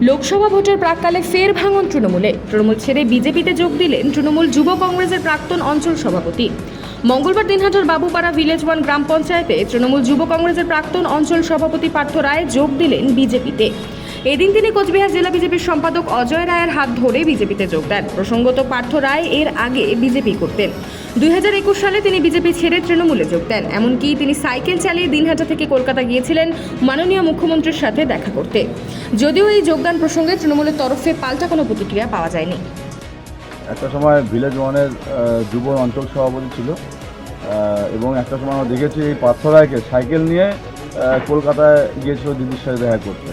লোকসভা ভোটের প্রাককালে ফের ভাঙন তৃণমূলে। তৃণমূল ছেড়ে বিজেপিতে যোগ দিলেন তৃণমূল যুব কংগ্রেসের প্রাক্তন অঞ্চল সভাপতি। মঙ্গলবার দিনহাটার বাবুপাড়া ভিলেজ ওয়ান গ্রাম পঞ্চায়েতে তৃণমূল যুব কংগ্রেসের প্রাক্তন অঞ্চল সভাপতি পার্থ রায় যোগ দিলেন বিজেপিতে। এদিন তিনি কোচবিহার জেলা বিজেপির সম্পাদক অজয় রায়ের হাত ধরে বিজেপিতে যোগ দেন। প্রসঙ্গত পার্থ রায় এর আগে বিজেপি করতেন। দু হাজার একুশ সালে তিনি বিজেপি ছেড়ে তৃণমূলে যোগ দেন। এমনকি তিনি সাইকেল চালিয়ে দিনহাটা থেকে কলকাতা গিয়েছিলেন মাননীয় মুখ্যমন্ত্রীর সাথে দেখা করতে। যদিও এই যোগদান প্রসঙ্গে তৃণমূলের তরফে পাল্টা কোনো প্রতিক্রিয়া পাওয়া যায়নি। একটা সময় ভিলেজ ওয়ানের যুব অঞ্চল সভাপতি ছিল। এবং একটা সময় আমরা দেখেছি এই পার্থরায়কে সাইকেল নিয়ে কলকাতায় গিয়েছিল দিদির সাথে দেখা করতে।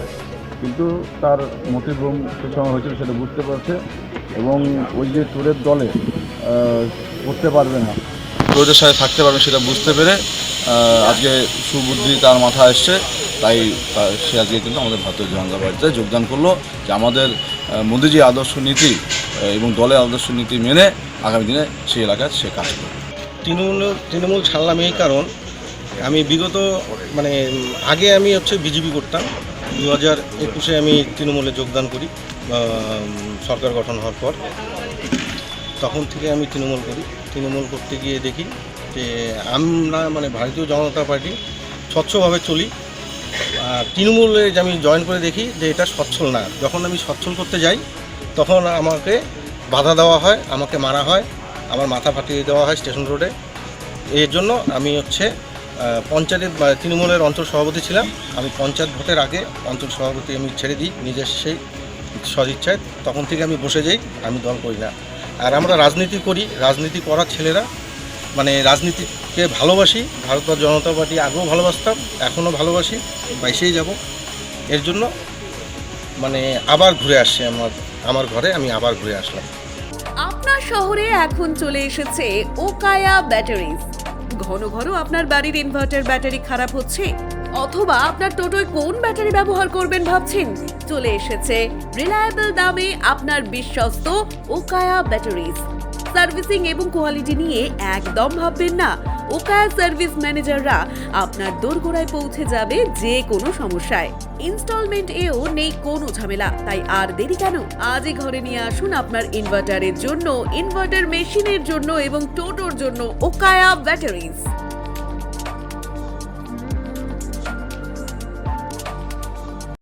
কিন্তু তার মতিভ্রম সে সময় হয়েছিল সেটা বুঝতে পারছে এবং ওই যে চোরের দলে করতে পারবে না। চোরদের সাথে থাকতে পারবে সেটা বুঝতে পেরে আজকে সুবুদ্ধি তার মাথা এসছে তাই সে আজকে কিন্তু আমাদের ভারতীয় জনতা পার্টিতে যোগদান করল যে আমাদের মোদিজি আদর্শ নীতি এবং দলের আদর্শ নীতি মেনে আগামী দিনে সেই এলাকায় সে কাজ করবে। তৃণমূল তৃণমূল ছাড়লাম এই কারণ আমি বিগত মানে আগে আমি হচ্ছে বিজেপি করতাম দু হাজার একুশে আমি তৃণমূলে যোগদান করি সরকার গঠন হওয়ার পর। তখন থেকে আমি তৃণমূল করি। তৃণমূল করতে গিয়ে দেখি যে আমরা মানে ভারতীয় জনতা পার্টি স্বচ্ছভাবে চলি। আর তৃণমূলে যে আমি জয়েন করে দেখি যে এটা সচ্ছল না। যখন আমি সচ্ছল করতে যাই, তখন আমাকে বাধা দেওয়া হয়, আমাকে মারা হয়, আমার মাথা ফাটিয়ে দেওয়া হয় স্টেশন রোডে। এর জন্য আমি হচ্ছে বা তৃণমূলের অঞ্চল সভাপতি ছিলাম। আমি পঞ্চায়েত ভোটের আগে অঞ্চল সভাপতি আমি ছেড়ে দিই, নিজের সেই সদিচ্ছায়। তখন থেকে আমি বসে যাই, আমি দল করি না। আর আমরা রাজনীতি করি, রাজনীতি করার ছেলেরা মানে রাজনীতিকে ভালোবাসি, ভারতীয় জনতা পার্টি আগেও ভালোবাসতাম, এখনও ভালোবাসি, বাইশেই যাব। এর জন্য মানে আবার ঘুরে আসছে আমার আমার ঘরে, আমি আবার ঘুরে আসলাম। আপনার শহরে এখন চলে এসেছে ওকায়া ব্যাটারিজ। ঘন ঘন আপনার বাড়ির ইনভার্টার ব্যাটারি খারাপ হচ্ছে, অথবা আপনার টোটোয় কোন ব্যাটারি ব্যবহার করবেন ভাবছেন? চলে এসেছে রিলায়েবল দামে আপনার বিশ্বস্ত ওকায়া ব্যাটারিজ সার্ভিসিং এবং কোয়ালিটি নিয়ে একদম ভাববেন না। ওকায়া সার্ভিস ম্যানেজাররা আপনার দোরগোড়ায় পৌঁছে যাবে যে কোনো সমস্যায়। ইনস্টলমেন্ট এও নেই কোনো ঝামেলা। তাই আর দেরি কেন? আজই ঘরে নিয়ে আসুন আপনার ইনভার্টারের জন্য, ইনভার্টার মেশিনের জন্য এবং টোটোর জন্য ওকায়া ব্যাটারিজ।